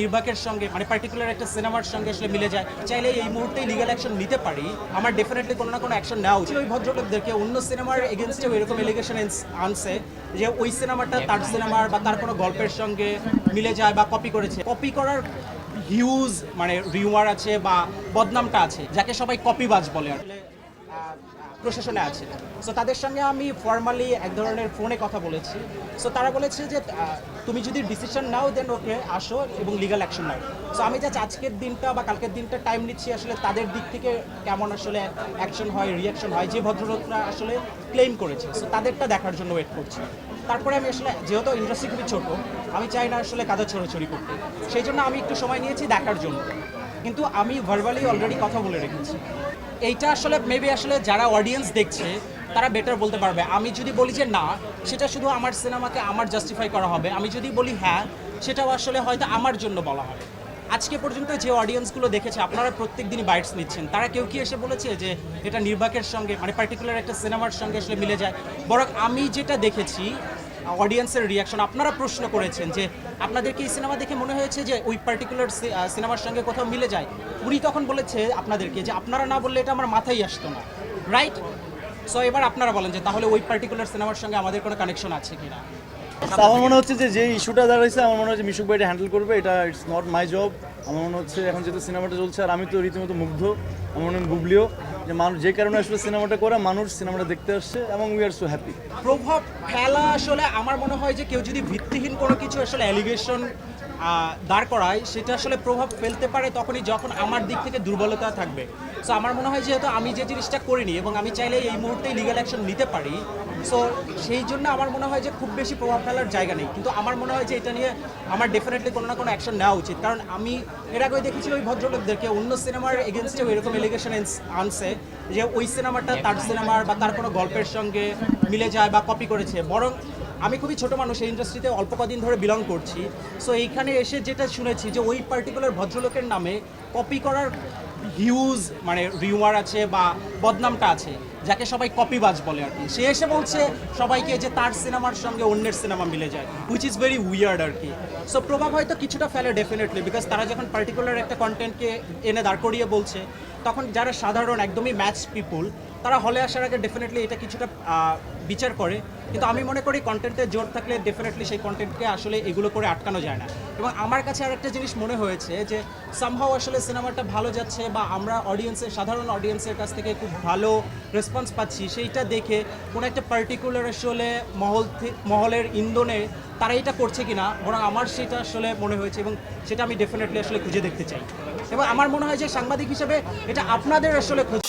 নির্বাকের সঙ্গে মানে পার্টিকুলার একটা সিনেমার সঙ্গে আসলে মিলে যায়। চাইলে এই মুহূর্তে লিগাল অ্যাকশন নিতে পারি, আমার ডেফিনেটলি কোনো না কোনো অ্যাকশন নেওয়া উচিত। ওই ভদ্রলোকদেরকে অন্য সিনেমার এগেনস্টেও এরকম এলিগেশন আনছে যে ওই সিনেমাটা তার সিনেমার বা তার কোনো গল্পের সঙ্গে মিলে যায় বা কপি করেছে। কপি করার হিউজ মানে রিউমার আছে বা বদনামটা আছে, যাকে সবাই কপিবাজ বলে আসলে প্রশাসনে আছে। সো তাদের সঙ্গে আমি ফর্মালি এক ধরনের ফোনে কথা বলেছি। সো তারা বলেছে যে তুমি যদি ডিসিশন নাও দেন ওকে আসো এবং লিগাল অ্যাকশন নাও। সো আমি জাস্ট আজকের দিনটা বা কালকের দিনটা টাইম নিচ্ছি আসলে তাদের দিক থেকে কেমন আসলে অ্যাকশন হয় রিয়াকশন হয়, যে ভদ্রলোকরা আসলে ক্লেম করেছে। সো তাদেরটা দেখার জন্য ওয়েট করছি। তারপরে আমি আসলে, যেহেতু ইন্ডাস্ট্রি খুবই ছোট, আমি চাই না আসলে কাদা ছড়াছড়ি করতে। সেই জন্য আমি একটু সময় নিয়েছি দেখার জন্য। কিন্তু আমি ভার্বালি অলরেডি কথা বলে রেখেছি। এইটা আসলে মেবি আসলে যারা অডিয়েন্স দেখছে, তারা বেটার বলতে পারবে। আমি যদি বলি যে না, সেটা শুধু আমার সিনেমাকে আমার জাস্টিফাই করা হবে। আমি যদি বলি হ্যাঁ সেটাও আসলে হয়তো আমার জন্য বলা হবে। আজকে পর্যন্ত যে অডিয়েন্সগুলো দেখেছে, আপনারা প্রত্যেক দিনই বাইটস নিচ্ছেন। তারা কেউ কি এসে বলেছে যে এটা নির্বাকের সঙ্গে মানে পার্টিকুলার একটা সিনেমার সঙ্গে আসলে মিলে যায়? বরং আমি যেটা দেখেছি অডিয়েন্সের রিয়াকশন আপনারা প্রশ্ন করেছেন যে আপনাদেরকে এই সিনেমা দেখে মনে হয়েছে যে ওই পার্টিকুলার সিনেমার সঙ্গে কোথাও মিলে যায়? উনি তখন বলেছে আপনাদেরকে যে আপনারা না বললে এটা আমার মাথায় আসতো না। রাইট সো এবার আপনারা বলেন যে তাহলে ওই পার্টিকুলার সিনেমার সঙ্গে আমাদের কোনো কানেকশন আছে কিনা? আমার মনে হচ্ছে যে যে ইস্যুটা দাঁড়াইছে, আমার মনে হচ্ছে মিশুক ভাই এটা হ্যান্ডেল করবে, এটা ইটস নট মাই জব আমার মনে হচ্ছে এখন যেহেতু সিনেমাটা চলছে, আর আমি তো রীতিমতো মুগ্ধ, আমার মনে হয় গুবলিও যে মানুষ যে কারণে আসলে সিনেমাটা করে, মানুষ সিনেমাটা দেখতে আসছে এবং উই আর সো হ্যাপি প্রভাব ফেলা আসলে আমার মনে হয় যে কেউ যদি ভিত্তিহীন কোনো কিছু আসলে অ্যালিগেশন দাঁড় করায়, সেটা আসলে প্রভাব ফেলতে পারে তখনই যখন আমার দিক থেকে দুর্বলতা থাকবে। সো আমার মনে হয় যেহেতু আমি যে জিনিসটা করিনি এবং আমি চাইলে এই মুহূর্তে লিগাল অ্যাকশন নিতে পারি সো সেই জন্য আমার মনে হয় যে খুব বেশি প্রভাব ফেলার জায়গা নেই। কিন্তু আমার মনে হয় যে এটা নিয়ে আমার ডেফিনেটলি কোনো না কোনো অ্যাকশন নেওয়া উচিত। কারণ আমি এর আগেও দেখেছি ওই ভদ্রলোকদেরকে, অন্য সিনেমার এগেনস্টেও এরকম এলিগেশন আনছে যে ওই সিনেমাটা তার সিনেমার বা তার কোনো গল্পের সঙ্গে মিলে যায় বা কপি করেছে। বরং আমি খুবই ছোট মানুষ, এই ইন্ডাস্ট্রিতে অল্প কদিন ধরে বিলং করছি। সো এইখানে এসে যেটা শুনেছি যে ওই পার্টিকুলার ভদ্রলোকের নামে কপি করার হিউজ মানে রিউমার আছে বা বদনামটা আছে। যাকে সবাই কপিবাজ বলে আর কি। সে এসে বলছে সবাইকে যে তার সিনেমার সঙ্গে অন্যের সিনেমা মিলে যায় হুইচ ইজ ভেরি উইয়ার্ড আর কি। সো প্রভাব হয়তো কিছুটা ফেলে ডেফিনেটলি বিকজ তারা যখন পার্টিকুলার একটা কন্টেন্টকে এনে দাঁড় করিয়ে বলছে, তখন যারা সাধারণ একদমই ম্যাচ পিপুল তারা হলে আসার আগে ডেফিনেটলি এটা কিছুটা বিচার করে। কিন্তু আমি মনে করি কন্টেন্টের জোর থাকলে ডেফিনেটলি সেই কন্টেন্টকে আসলে এগুলো করে আটকানো যায় না। এবং আমার কাছে আরেকটা জিনিস মনে হয়েছে যে সামহাও আসলে সিনেমাটা ভালো যাচ্ছে বা আমরা অডিয়েন্সের সাধারণ অডিয়েন্সের কাছ থেকে খুব ভালো রেসপন্স পাচ্ছি, সেইটা দেখে কোনো একটা পার্টিকুলার আসলে মহল মহলের ইন্ধনে তারা এটা করছে কিনা, বরং আমার সেটা আসলে মনে হয়েছে এবং সেটা আমি ডেফিনেটলি আসলে খুঁজে দেখতে চাই। এবং আমার মনে হয় যে সাংবাদিক হিসেবে এটা আপনাদের আসলে খোঁজ